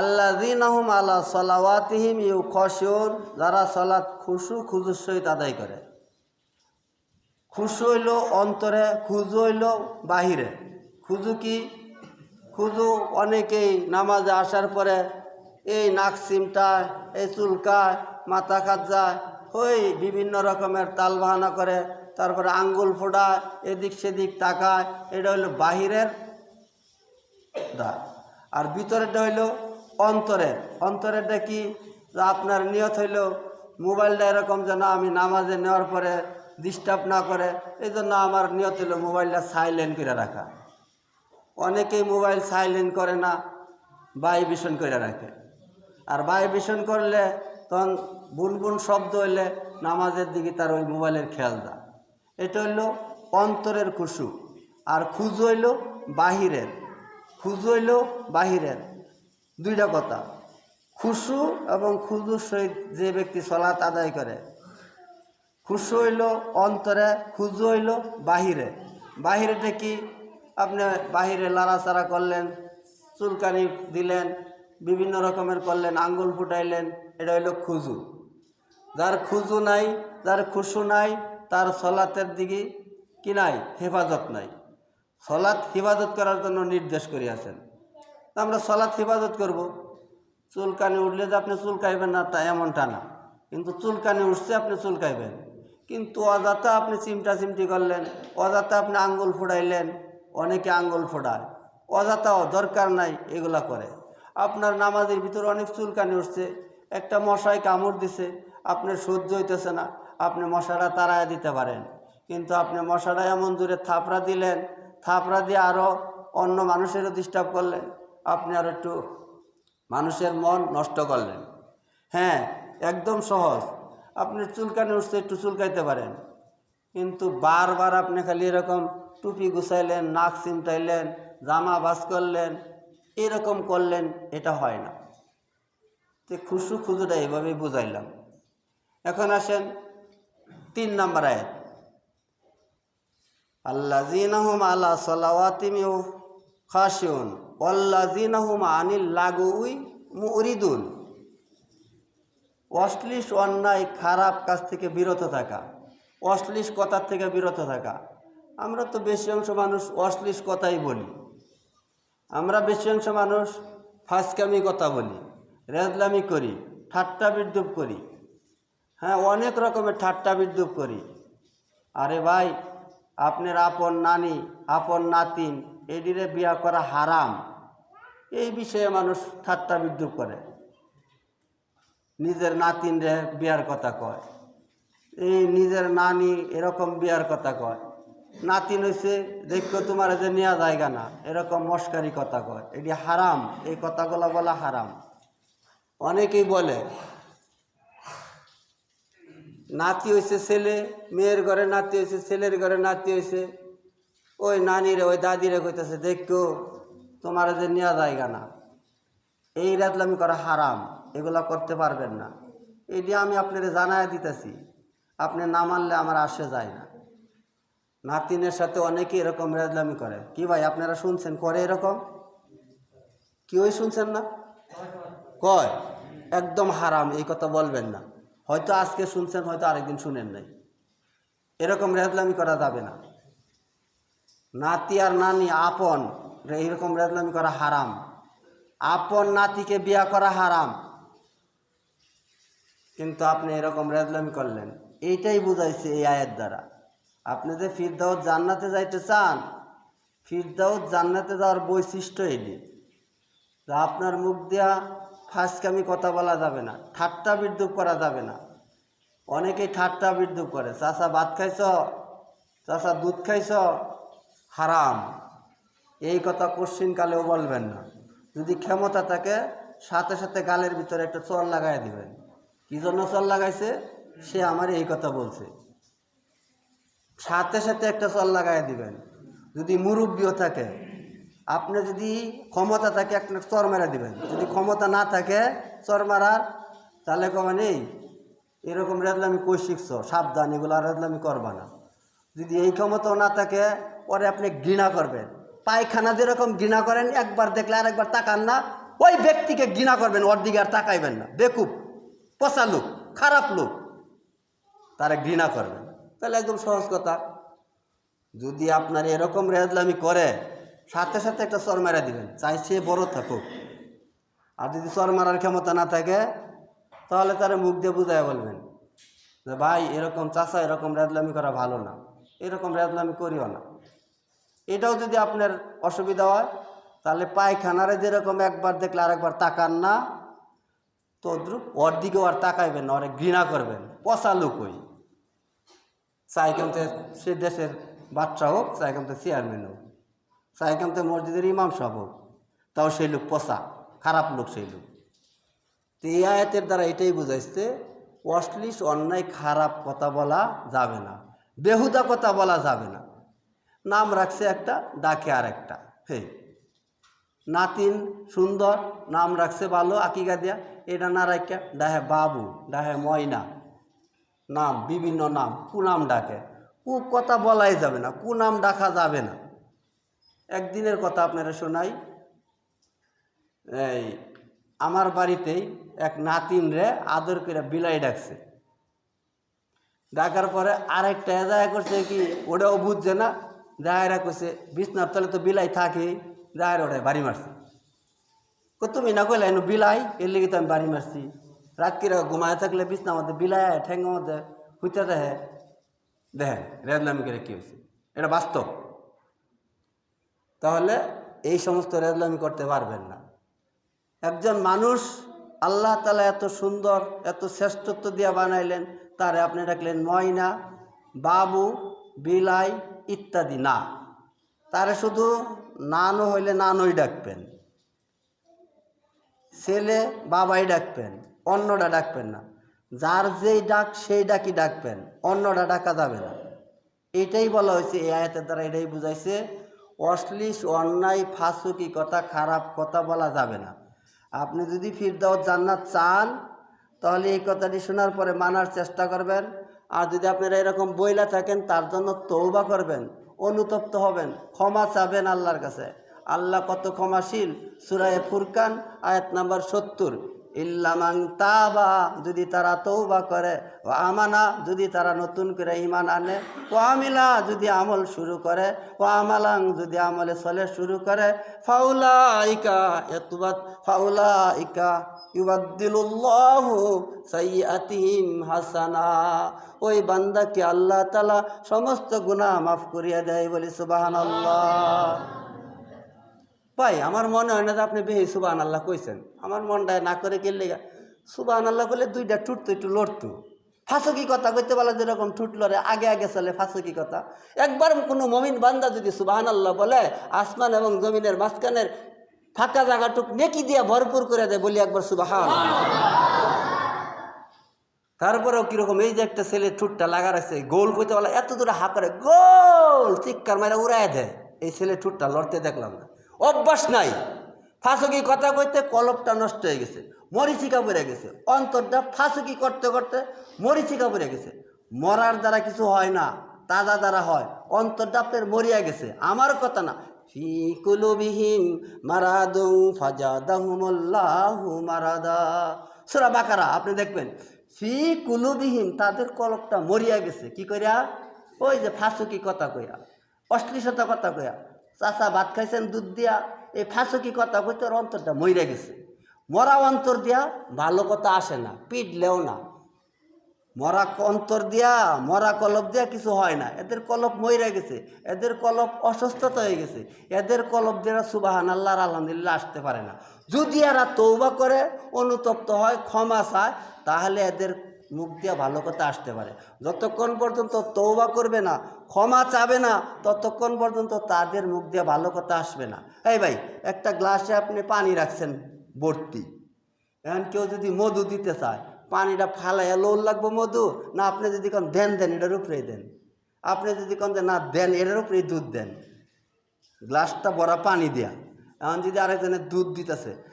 আল্লাযীনাহুম আলা সালাওয়াতিহিম ইউখাশিউন, যারা সালাত খুশু, খুজুর সহিত আদায় করে। খুশু হইল অন্তরে, খুজু হইল বাহিরে। খুজু কি? খুজু অনেকেই নামাজে আসার পরে এই নাক সিমটায় এই চুলকায় মাথা খাজ্জায় ওই বিভিন্ন রকমের তাল বাহানা করে, তারপরে আঙ্গুল ফোড়ায় এদিক সেদিক তাকায়, এটা হইল বাহিরের দা আর ভিতরেটা হইল অন্তরের অন্তরেরটা কি? আপনার নিয়ত হইল মোবাইলটা এরকম যেন আমি নামাজে নেওয়ার পরে ডিস্টার্ব না করে এই জন্য আমার নিয়ত হইল মোবাইলটা সাইলেন্ট করে রাখা। অনেকেই মোবাইল সাইলেন্ট করে না ভাইব্রেশন করে রাখে। আর ভাইব্রেশন করলে তখন বুনবুন শব্দ হইলে নামাজের দিকে তার ওই মোবাইলের খেয়াল দা এটা হইল অন্তরের খুশু। আর খুজু হইল বাহিরের। খুজু হইল বাহিরের। দুইটা কথা। খুশু এবং খুজুর সহিত যে ব্যক্তি সলাৎ আদায় করে, খুশু হইল অন্তরে খুজু হইল বাহিরে। বাহিরেটা কি? আপনি বাহিরে লাড়াচাড়া করলেন, চুলকানি দিলেন, বিভিন্ন রকমের করলেন, আঙ্গুল ফুটাইলেন, এটা হইল খুজু। যার খুজু নাই, যার খুশু নাই, তার সলাতের দিকে কি নাই? হেফাজত নাই। সলাৎ হেফাজত করার জন্য নির্দেশ করিয়াছেন। আমরা সলাৎ হিফাজত করব। চুলকানি উঠলে যে আপনি চুলকাইবেন না, তা এমনটা না। কিন্তু চুলকানি উঠছে, আপনি চুলকাইবেন কিন্তু অযথা আপনি চিমটা চিমটি করলেন, অযথা আপনি আঙ্গুল ফোড়াইলেন, অনেকে আঙ্গুল ফোড়ায়। অযথাও দরকার নাই এগুলা করে। আপনার নামাজের ভিতরে অনেক চুলকানি উঠছে, একটা মশায় কামড় দিছে, আপনার সহ্য হইতেছে না, আপনি মশাটা তাড়ায় দিতে পারেন। কিন্তু আপনি মশারা এমন জোরে থাপড়া দিলেন, থাপড়া দিয়ে আরও অন্য মানুষেরও ডিস্টার্ব করলেন। আপনি আর একটু মানুষের মন নষ্ট করলেন। হ্যাঁ একদম সহজ। আপনি চুলকানি উঠছে, একটু চুলকাইতে পারেন। কিন্তু বারবার আপনি খালি এরকম টুপি গুছাইলেন, নাক চিমটাইলেন, জামা বাস করলেন, এরকম করলেন, এটা হয় না। তো খুশু খুজুটা এইভাবেই বুঝাইলাম। এখন আসেন তিন নাম্বার আয়াত। আল্লাজিনাহুম আলা সলাওয়াতিম খাসিউন অল্লাজিনাহুম আনিল লাগুই মুরিদুন। অশ্লীল অন্যায়, খারাপ কাজ থেকে বিরত থাকা। অশ্লীল কথার থেকে বিরত থাকা। আমরা তো বেশি অংশ মানুষ অশ্লীল কথাই বলি। আমরা বেশি অংশ মানুষ ফাঁসকামি কথা বলি, রেজলামি করি, ঠাট্টা বিদ্রুপ করি। হ্যাঁ অনেক রকমের ঠাট্টা বিদ্রুপ করি। আরে ভাই, আপনার আপন নানি, আপন নাতিন এদিরে বিয়া করা হারাম। এই বিষয়ে মানুষ ঠাট্টা বিদ্রুপ করে। নিজের নাতিন রে বিয়ার কথা কয়। এই নিজের নানি এরকম বিয়ার কথা কয়। নাতিন হইছে, দেখো তোমার যে নেওয়া জায়গা না এরকম মস্কারি কথা কয়। এটি হারাম, এই কথাগুলো বলা হারাম। অনেকেই বলে, নাতি হয়েছে ছেলে, মেয়ের ঘরে নাতি হয়েছে ছেলের ঘরে নাতি হয়েছে ওই নানিরে, ওই দাদিরে কইতেছে, দেখো, তোমার যে নেওয়া জায়গা না, এই রাতলামি করা হারাম, এগুলা করতে পারবেন না। এটি আমি আপনার জানায় দিতেছি, আপনি না মানলে আমার আসে যায় না। নাতিনের সাথে অনেকে এরকম রেজলামি করে। কি ভাই, আপনারা শুনছেন? করে এরকম? কেউই শুনছেন না? কয়? একদম হারাম, এই কথা বলবেন না। হয়তো আজকে শুনছেন, হয়তো আরেকদিন শুনেন নাই। এরকম রেজলামি করা যাবে না। নাতি আর নানি, আপন। এইরকম রেজলামি করা হারাম। আপন নাতিকে বিয়া করা হারাম। কিন্তু আপনি এরকম রেজলামি করলেন। এইটাই বুঝাইছে এই আয়ের দ্বারা। আপনি যে ফিরদাউদ জান্নাতে যাইতে চান ফিরদাউদ জান্নাতে যাওয়ার বৈশিষ্ট্য এটি। যা আপনার মুখ দিয়া ফাঁসকামি কথা বলা যাবে না, ঠাট্টা বিদ্রুপ করা যাবে না। অনেকেই ঠাট্টা বিদ্রুপ করে। চাষা ভাত খাইছ? চাষা দুধ খাইছ? হারাম। এই কথা কোশ্চিনকালেও বলবেন না। যদি ক্ষমতা থাকে, সাথে সাথে গালের ভিতরে একটা চর লাগাই দিবেন। কি জন্য চর লাগাইছে? সে আমার এই কথা বলছে। সাথে সাথে একটা চর লাগাই দিবেন। যদি মুরব্বীও থাকে, আপনি যদি ক্ষমতা থাকে, একটা চর মেরা দিবেন। যদি ক্ষমতা না থাকে চর মারার, তাহলে কমে নেই। এরকম রেদলামি কই শিখছ? সাবধান, এগুলো আর রেদলামি করবা না। যদি এই ক্ষমতাও না থাকে পরে আপনি ঘৃণা করবেন। পায়খানা যেরকম ঘৃণা করেন, একবার দেখলে আরেকবার তাকান না, ওই ব্যক্তিকে ঘৃণা করবেন, ওর দিকে আর তাকাইবেন না। বেকুব, পচা লোক, খারাপ লোক, তারা ঘৃণা করবেন। তাহলে একদম সহজ কথা। যদি আপনার এরকম রেজলামি করে, সাথে সাথে একটা চর মেরা দিবেন, চাই সে বড় থাকুক। আর যদি চর মারার ক্ষমতা না থাকে, তাহলে তারা মুখ দিয়ে বুঝায় বলবেন যে, ভাই, এরকম চাষা এরকম রেজলামি করা ভালো না। এরকম রেজলামি করিও না। এটাও যদি আপনার অসুবিধা হয়, তাহলে পায়খানারে যেরকম একবার দেখলে আরেকবার তাকান না, তদ্রুপ ওর দিকেও আর তাকাইবেন না ওরে ঘৃণা করবেন। পচা লোক ওই চাই কেমতে সে দেশের বাচ্চা হোক চাই চেয়ারম্যান হোক চাই মসজিদের ইমাম সাহেব হোক, তাও সেই লোক পচা, খারাপ লোক সেই লোক। তো এই আয়াতের দ্বারা এটাই বুঝাইছে, অশ্লীল, অন্যায়, খারাপ কথা বলা যাবে না। বেহুদা কথা বলা যাবে না। নাম রাখছে একটা, ডাকে আর একটা হে নাতিন সুন্দর, নাম রাখছে ভালো আকিকা দিয়া। এটা না রাখা ডাহে বাবু, ডাহে ময়না। নাম, বিভিন্ন নাম কু নাম ডাকে। কু কথা বলাই যাবে না কু নাম ডাকা যাবে না। একদিনের কথা আপনারা শোনাই। এই, আমার বাড়িতেই এক নাতিন রে আদর করে বিলাই ডাকছে। ডাকার পরে আরেকটা এজায় করছে কি, ওটাও বুঝছে না। জাহেরা করছে বিছনার তলে তো বিলাই থাকে জাহের ওটাই বাড়ি মারছে। তুমি না কইলে বিলাই? এর লিগে তো আমি বাড়ি মারছি। রাত্রিরা ঘুমায় থাকলে বিছনার মধ্যে বিলাই ঠেঙ্গের মধ্যে হুইতে দেখে দেখেন রেজলামি করে কী হয়েছে এটা বাস্তব। তাহলে এই সমস্ত রেজলামি করতে পারবেন না। একজন মানুষ আল্লাহ তালা এত সুন্দর, এত শ্রেষ্ঠত্ব দিয়ে বানাইলেন তারে আপনি ডাকলেন ময়না, বাবু, বিলাই ইত্যাদি। না, তারে শুধু নানও হইলে নানই ডাকবেন, ছেলে বাবাই ডাকবেন অন্যটা ডাকবেন না। যার যেই ডাক সেই ডাকি ডাকবেন অন্যটা ডাকা যাবে না। এটাই বলা হয়েছে, এই আয়াতের দ্বারা এটাই বুঝাইছে, অশ্লীল, অন্যায়, ফাঁসুকি, কথা খারাপ, কথা বলা যাবে না। আপনি যদি ফিরদাও জান্নাত চান তাহলে এই কথাটি শোনার পরে মানার চেষ্টা করবেন। আর যদি আপনারা এরকম বইলা থাকেন, তার জন্য তৌবা করবেন, অনুতপ্ত হবেন, ক্ষমা চাবেন আল্লাহর কাছে। আল্লাহ কত ক্ষমাশীল। সুরায় ফুরকান, আয়াত নাম্বার সত্তর। ইল্লামাং তাবা, যদি তারা তৌবা করে ও আমানা, যদি তারা নতুন করে ইমান আনে ও আমিলা, যদি আমল শুরু করে ও আমালাং যদি আমলে চলে শুরু করে ফাউলা ইকা এতুবাদ ফাউলা ইকা ইউবাদ্দিলুল্লাহু সাইয়াতিহিম হাসানা। ওই বান্দাকে আল্লাহ তালা সমস্ত গুনাহ মাফ করিয়া দেয় বলি সুবহানাল্লাহ। ভাই আমার মনে হয় না যে আপনি বেহি সুবাহ আল্লাহ কইছেন। আমার মনটায় না করে গেলে সুবাহ আল্লাহ করলে দুইটা টুটতো একটু লড়তো। ফাঁসকি কথা কইতে বলা যেরকম ঠুট লড়ে, আগে আগে চলে ফাঁসকি কথা। একবার কোনো মমিন বান্দা যদি সুবাহান আল্লাহ বলে, আসমান এবং জমিনের মাঝখানের ফাঁকা জায়গাটুক নেকি দিয়ে ভরপুর করে দেয়, বলি একবার সুবাহান তারপরেও কীরকম এই যে একটা ছেলে ঠুটটা লাগা রাখছে গোল কইতে বলা এত দূরে হা করে গোল চিৎকার মারা উড়াই দেয়। এই ছেলে ঠুটটা লড়তে দেখলাম না। অভ্যাস নাই। ফাঁসকি কথা কইতে কলপটা নষ্ট হয়ে গেছে, মরিচিকা পড়ে গেছে। অন্তরটা ফাঁসকি করতে করতে মরিচিকা পড়ে গেছে। মরার দ্বারা কিছু হয় না, তাজা দ্বারা হয়। অন্তরটা আপনার মরিয়া গেছে, আমার কথা না। ফি কুলুবিহিম মারাদু ফাজাদাহুমুল্লাহু মারাদা। সূরা বাকারা, আপনি দেখবেন, ফি কুলুবিহিম তাদের কলপটা মরিয়া গেছে। কি করিয়া ওই যে ফাঁসুকি কথা কইয়া, অশ্লীলতা কথা কইয়া। চাচা ভাত খাইছেন, দুধ দিয়া, এই ফাঁসুকি কথা কইতে ওর অন্তরটা মইরা গেছে। মরা অন্তর দিয়া ভালো কথা আসে না পিটলেও না। মরা অন্তর দিয়া, মরা কলপ দিয়া কিছু হয় না। এদের কলপ মইরা গেছে, এদের কলপ অসুস্থতা হয়ে গেছে। এদের কলপ দিয়া সুবাহান আল্লাহর আলহামদুলিল্লাহ আসতে পারে না। যদি এরা তৌবা করে, অনুতপ্ত হয়, ক্ষমা চায়, তাহলে এদের মুখ দিয়া ভালো কথা আসতে পারে। যতক্ষণ পর্যন্ত তৌবা করবে না, ক্ষমা চাবে না, ততক্ষণ পর্যন্ত তাদের মুখ দিয়ে ভালো কথা আসবে না। এই ভাই, একটা গ্লাসে আপনি পানি রাখছেন, ভর্তি। এখন কেউ যদি মধু দিতে চায়, পানিটা ফালাইয়া লোল লাগবো মধু? না, আপনি যদি কোন, দেন দেন, এটার উপরেই দেন। আপনি যদি কোন যে, না, দেন, এটার উপরেই দুধ দেন। গ্লাসটা ভরা পানি দেয়া। এখন যদি আরেকজনের দুধ দিতেছে